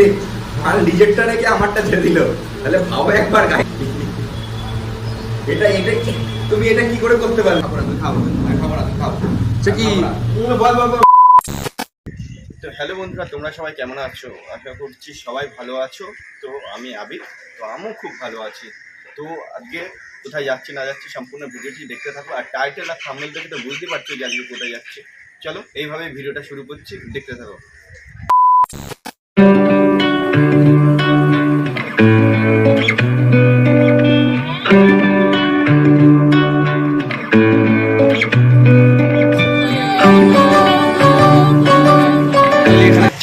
রে আর নিজেরটা রেখে আমারটা ছেড়ে দিল। তাহলে ভাবো একবার গাই এটা এটা কি? তুমি এটা কি করে করতে পারলে? খাব না তুমি খাব আমি খাব না খাব সে কি? বল বল বল তো হ্যালো বন্ধুরা তোমরা সবাই কেমন আছো? আশা করছি সবাই ভালো আছো। তো আমি আবির তো আমিও খুব ভালো আছি। তো আজকে কোথায় যাচ্ছি না যাচ্ছি সম্পূর্ণ ভিডিওটি দেখতে থাকো। আর টাইটেল আর থাম্বনেল দেখে তো বুঝতে পারছ যে আজকে কোথায় যাচ্ছি। চলো এইভাবে ভিডিওটা শুরু করছি, দেখতে থাকো।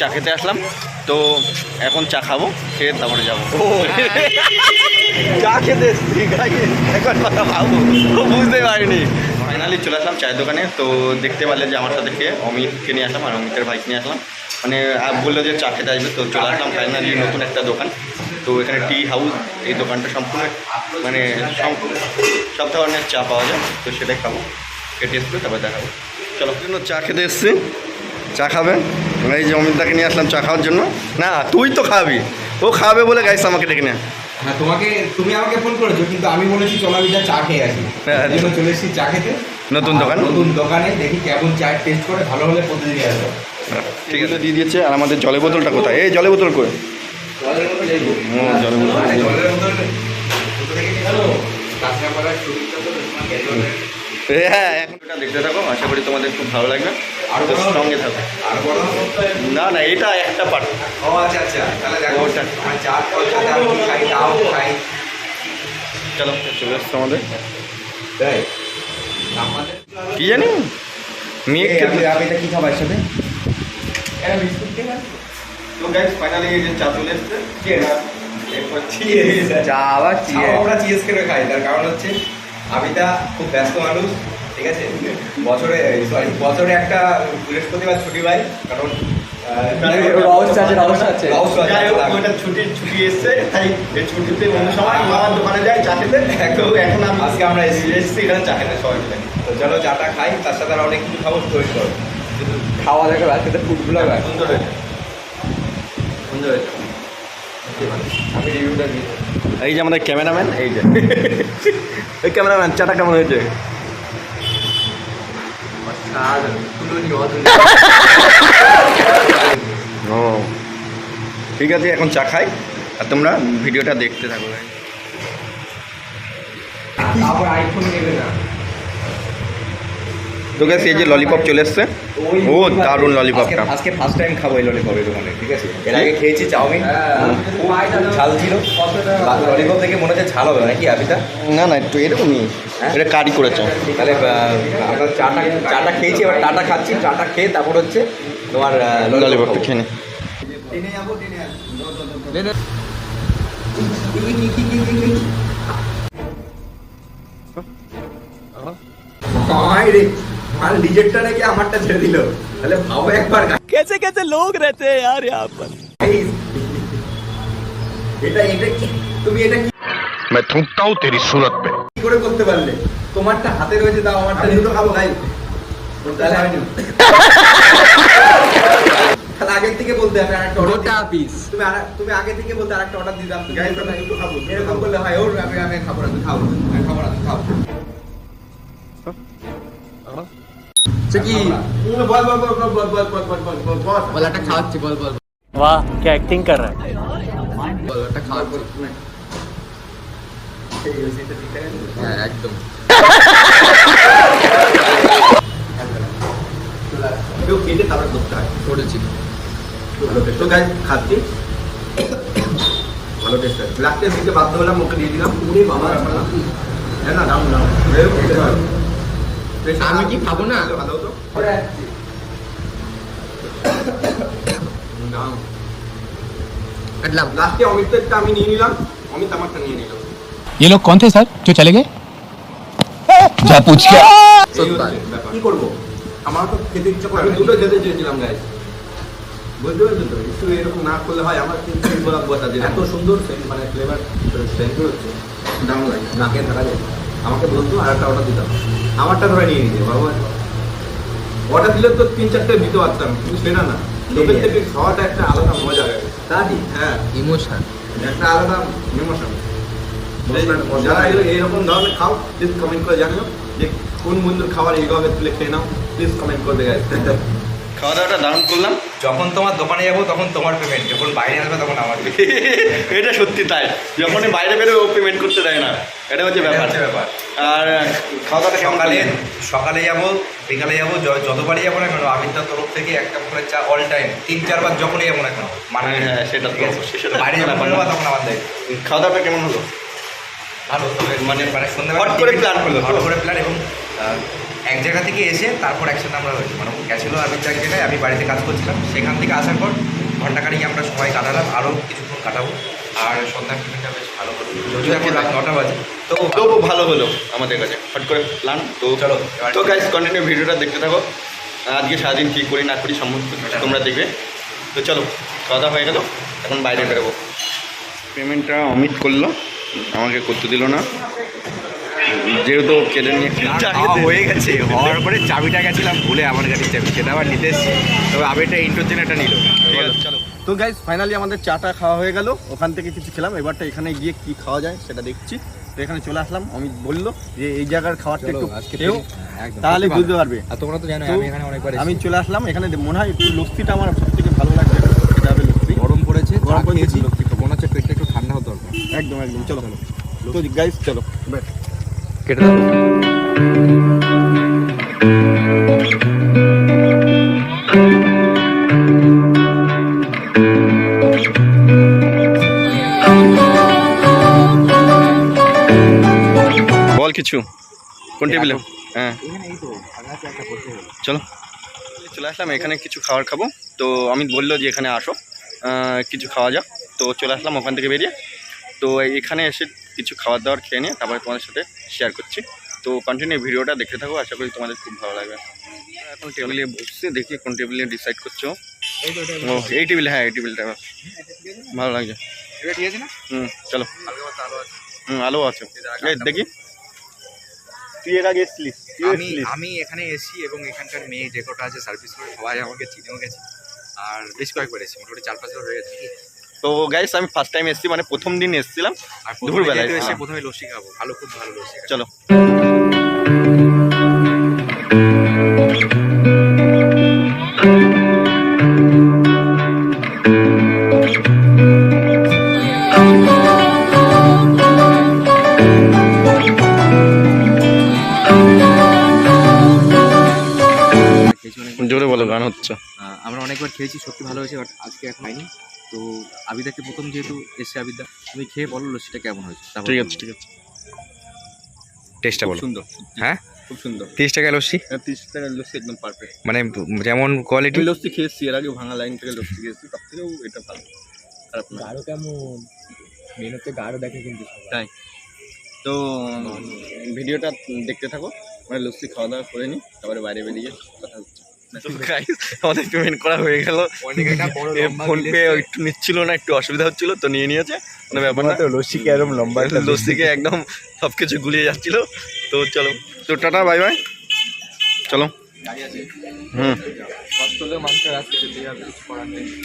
চা খেতে আসলাম, তো এখন চা খাব, খেয়ে তারপরে যাব। চা খেতে এখন কথা ভাবো। বুঝতে পারিনি। ফাইনালি চলে আসলাম চায়ের দোকানে। তো দেখতে পারলে যে আমার সাথে খেয়ে অমিতকে নিয়ে আসলাম আর অমিতের ভাইকে নিয়ে আসলাম। মানে বলল যে চা খেতে আসবে তো চলে আসলাম ফাইনালি নতুন একটা দোকান। তো এখানে টি হাউস এই দোকানটা সম্পূর্ণ মানে সব- সব ধরনের চা পাওয়া যায়। তো সেটাই খাব টেস্ট করে তারপরে দেখাবো। চলো। জন্য চা খেতে এসছি। চা খাবে। এই যে অমিতদাকে নিয়ে আসলাম চা খাওয়ার জন্য। না তুই তো খাবি। ও খাবে বলে গাইছে আমাকে ডেকে নিয়ে হ্যাঁ তোমাকে তুমি আমাকে ফোন করেছ কিন্তু আমি বলেছি চলো আমি চা খেয়ে আসি। হ্যাঁ, চলে এসেছি চা খেতে। নতুন দোকান? নতুন দোকানে দেখি কেমন চা টেস্ট করে ভালো হলে প্রতিদিনই আসবে। ঠিক আছে দিয়ে দিয়েছে আর আমাদের জলের বোতলটা কোথায়? এই জলের বোতল করে হ্যাঁ এখন দেখতে থাকো আশা করি তোমাদের খুব ভালো লাগবে। সঙ্গে না না এটা একটা চলো চলে আসছে আমাদের। কি জানি? আমি আমি এটা কি খাবার সাথে এটা বিস্কুট ঠিক আছে তো গাইস ফাইনালি এই যে চা চলে এসেছে। চা আবার আমরা করে খাই। তার কারণ হচ্ছে আবিদা খুব ব্যস্ত মানুষ ঠিক আছে? বছরে সরি বছরে একটা বৃহস্পতিবার ছুটি পাই কারণ ছুটি ছুটি এসছে তাই এই ছুটিতে অন্য সময় মামার দোকানে যাই চা খেতে। এখন আজকে আমরা এসেছি। এসেছি এখানে চা খেতে সবাই মিলে। তো চলো চাটা খাই তার সাথে আর অনেক কিছু খাব তৈরি করো। খাওয়া দেখা রাখতে ফুড ব্লগ সুন্দর হয়েছে। সুন্দর হয়েছে। আমি রিভিউটা দিই এই যে আমাদের ক্যামেরাম্যান এই যে। এই ক্যামেরাম্যান চাটা কেমন হয়েছে? ও ঠিক আছে এখন চা খাই আর তোমরা ভিডিওটা দেখতে থাকো। তো গেছে এই যে ললিপপ চলে এসছে? ও দারুণ ললিপপটা আজকে ফার্স্ট টাইম খাব এই ললিপপ এই দোকানে ঠিক আছে? এর আগে খেয়েছি চাউমিন। খুব ঝাল ছিল। ললিপপ দেখে মনে হচ্ছে ঝাল হবে নাকি আবিতা না না একটু এরকমই। এটা কারি করেছে। তাহলে আমরা চাটা চাটা খেয়েছি এবার টাটা খাচ্ছি। চাটা খেয়ে তারপর হচ্ছে তোমার ললিপপটা ললিপপ খেয়ে নে হয় রে আর নিজেরটা রেখে আমারটা ছেড়ে দিল তাহলে ভাবো একবার कैसे कैसे लोग रहते हैं यार यहाँ पर guys। এটা এটা কি তুমি এটা কি मैं थूकता हूँ तेरी सूरत पे করে করতে পারলে তোমারটা হাতে রয়েছে দাও আমারটা দুটো খাবো ভাই তাহলে আমি নেব। তাহলে আগের থেকে বলতে হবে আরেকটা order গোটা দিতে। পিস তুমি আর তুমি আগে থেকে বলতে আরেকটা অর্ডার দিতাম গাইস আমরা একটু খাবো এরকম করলে হয় ওর আমি আমি খাবো না তুমি খাবো আমি খাবো না তুমি খাবো সে কি বল বল বল বল বল বল বল বল বল বল বল বলাটা খাওয়াচ্ছি বল বল वाह क्या एक्टिंग कर रहा है বলাটা খাওয়াচ্ছি হ্যাঁ একদম কেউ কেটে তারপর করতে হয় করেছি ভালো টেস্ট তো গাইস খাচ্ছি ভালো টেস্ট আছে লাস্টে দিতে বাধ্য হলাম মুখে দিয়ে দিলাম পুরি বাবা হ্যাঁ না দাম দাম এরকম খেতে হয় আমি কি খাবো না? ভালো হতো দাম কাটলাম লাস্টে অমিতেরটা আমি নিয়ে নিলাম অমিত আমারটা নিয়ে নিলাম ये लोग कौन थे सर जो चले गए जा पूछ के এই সত্যি। হচ্ছে ব্যাপার। কি করবো আমার তো খেতে ইচ্ছা করে আমি দুটো খেতে চেয়েছিলাম গাইস বুঝতে পারছ তো? একটু এরকম না করলে হয় আমার কিন্তু গোলাপ এত সুন্দর সেন্ট মানে ফ্লেভার সেন্ট হচ্ছে দাম লাগে নাকে থাকা যায় আমাকে বলতো আর একটা অর্ডার দিতাম। আমারটা ধরে নিয়ে নিতে বাবা। অর্ডার দিলে তো তিন চারটে দিতে পারতাম কিন্তু সেটা না। লোকের থেকে খাওয়াটা একটা আলাদা মজা তা হ্যাঁ। ইমোশন। একটা আলাদা ইমোশন। যারা এর- এইরকম ধরনের খাও প্লিজ কমেন্ট করে জানিও যে কোন বন্ধুর খাবার এইভাবে তুলে খেয়ে নাও প্লিজ কমেন্ট করবে গাইস খাওয়া দাওয়াটা দারুণ করলাম। যখন তোমার দোকানে যাব তখন তোমার পেমেন্ট যখন বাইরে আসবে তখন আমার এটা সত্যি তাই। যখনই বাইরে বেরোবে ও পেমেন্ট করতে দেয় না। এটা হচ্ছে ব্যাপার। ব্যাপার। আর খাওয়া দাওয়াটা সকালে সকালে যাব বিকালে যাব যতবারই যাব না কেন আমিরদার তরফ থেকে একটা করে চা অল টাইম তিন চারবার যখনই যাব না কেন মানে হ্যাঁ, সেটা সেটা বাইরে যাব না। তখন আমার দেয়। খাওয়া দাওয়াটা কেমন হলো? ভালো মানে মানে সন্ধ্যাবেলা হট করে plan হলো হট করে প্ল্যান এবং এক জায়গা থেকে এসে তারপর একসাথে আমরা হয়েছি। মানে গেছিল আমি এক জায়গায় আমি বাড়িতে কাজ করছিলাম। সেখান থেকে আসার পর ঘন্টাখানিক আমরা সবাই কাটালাম আরও কিছুক্ষণ কাটাবো। আর সন্ধ্যা টিফিনটা বেশ ভালো হলো। যদিও এখন রাত নটা বাজে তো তবু ভালো। হলো আমাদের কাছে। হট করে প্ল্যান তো চলো, তো গাইস কন্টিনিউ ভিডিওটা দেখতে থাকো। আজকে সারাদিন কী করি না করি সমস্ত তোমরা দেখবে। তো চলো খাওয়া হয়ে গেল এখন বাইরে বেরোবো। পেমেন্টটা অমিত করল আমাকে করতে দিল না। যেহেতু কেটে নিয়ে হয়ে গেছে হওয়ার পরে চাবিটা গেছিলাম ভুলে আমার গাড়ির চাবি সেটা আবার নিতে এসেছি। তবে আবেরটা ইন্টোর জন্য এটা নিল। চলো। তো গাইস ফাইনালি আমাদের চাটা খাওয়া হয়ে গেল। ওখান থেকে কিছু খেলাম এবারটা এখানে গিয়ে কি খাওয়া যায় সেটা দেখছি। তো এখানে চলে আসলাম অমিত বলল যে এই জায়গার খাবারটা একটু খেও তাহলে বুঝতে পারবে। আর তোমরা তো জানো আমি এখানে অনেকবার আমি চলে আসলাম এখানে মনে হয় একটু লস্যিটা আমার সব থেকে ভালো লাগছে এটা হবে লস্যি। গরম পড়েছে গরম পড়েছে। খেয়েছি। মনে হচ্ছে পেটটা একটু ঠান্ডা হতে দরকার। একদম একদম চলো। তো গাইস চলো বেশ কেটে দাও বল কিছু কোন টেবিলে হ্যাঁ। চলো। চলে আসলাম এখানে কিছু খাবার খাব। তো আমি বলল যে এখানে আসো কিছু খাওয়া যাক। তো চলে আসলাম ওখান থেকে বেরিয়ে। তো এখানে এসে কিছু খাবার দাবার খেয়ে নিয়ে তারপরে তোমাদের সাথে শেয়ার করছি। তো কন্টিনিউ ভিডিওটা দেখতে থাকো আশা করি তোমাদের খুব ভালো লাগবে। এখন টেবিলে বসে দেখি কোন টেবিলে ডিসাইড করছ। এই ও এই টেবিল হ্যাঁ এই টেবিলটা ভালো লাগছে। ঠিক আছে না? হুম চলো। হুম আলো আছে। এই দেখি তুই এর আগে এসছিলিস তুই আমি আমি এখানে এসেছি এবং এখানকার মেয়ে যে কটা আছে সার্ভিস করে সবাই আমাকে চিনেও গেছে আর বেশ কয়েকবার এসেছি মোটামুটি চার পাঁচবার হয়ে গেছে তো গাইস আমি ফার্স্ট টাইম এসেছি মানে প্রথম দিন এসেছিলাম দুপুরবেলায়, এসে হ্যাঁ। প্রথমে লস্যি খাব ভালো খুব ভালো লস্যি চলো। জোরে বলো গান হচ্ছে। আমরা অনেকবার খেয়েছি সত্যি ভালো হয়েছে বাট আজকে এখন হয়নি তো আবিদাকে প্রথম যেহেতু এসে আবিদা তুমি খেয়ে বলো লস্যিটা কেমন হয়েছে তারপর ঠিক আছে ঠিক আছে। টেস্টটা বলো। সুন্দর হ্যাঁ? খুব সুন্দর। তিরিশ টাকা লস্যি? তিরিশ টাকার লস্যি একদম পারফেক্ট মানে যেমন কোয়ালিটি লস্যি খেয়েছি এর আগে ভাঙা লাইন থেকে লস্যি খেয়েছি তার থেকেও এটা ভালো। খারাপ না। গাঢ় কেমন? মেন হচ্ছে গাঢ় দেখে কিন্তু তাই। তো ভিডিওটা দেখতে থাকো মানে লস্যি খাওয়া দাওয়া করে নিই তারপরে বাইরে বেরিয়ে কথা হচ্ছে। আমাদের পেমেন্ট করা হয়ে গেল। ফোন পে একটু নিচ্ছিল না একটু অসুবিধা হচ্ছিল তো নিয়ে নিয়েছে। কোনো ব্যাপার না। লস্যি কি এরকম লম্বা লস্যিকে একদম সব কিছু গুলিয়ে যাচ্ছিল। তো চলো তো টাটা বাই বাই চলো। হুম।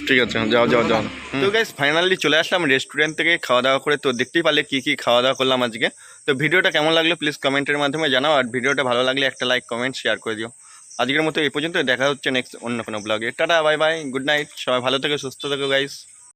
ঠিক আছে যাও যাও যাও। তো গাইস ফাইনালি চলে আসলাম রেস্টুরেন্ট থেকে খাওয়া দাওয়া করে। তো দেখতেই পারলে কী কী খাওয়া দাওয়া করলাম আজকে। তো ভিডিওটা কেমন লাগল প্লিজ কমেন্টের মাধ্যমে জানাও। আর ভিডিওটা ভালো লাগলে একটা লাইক কমেন্ট শেয়ার করে দিও। আজকের মতো এই পর্যন্ত দেখা হচ্ছে নেক্সট অন্য কোনো ব্লগে tata bye bye good night সবাই ভালো থেকো, সুস্থ থেকো গাইস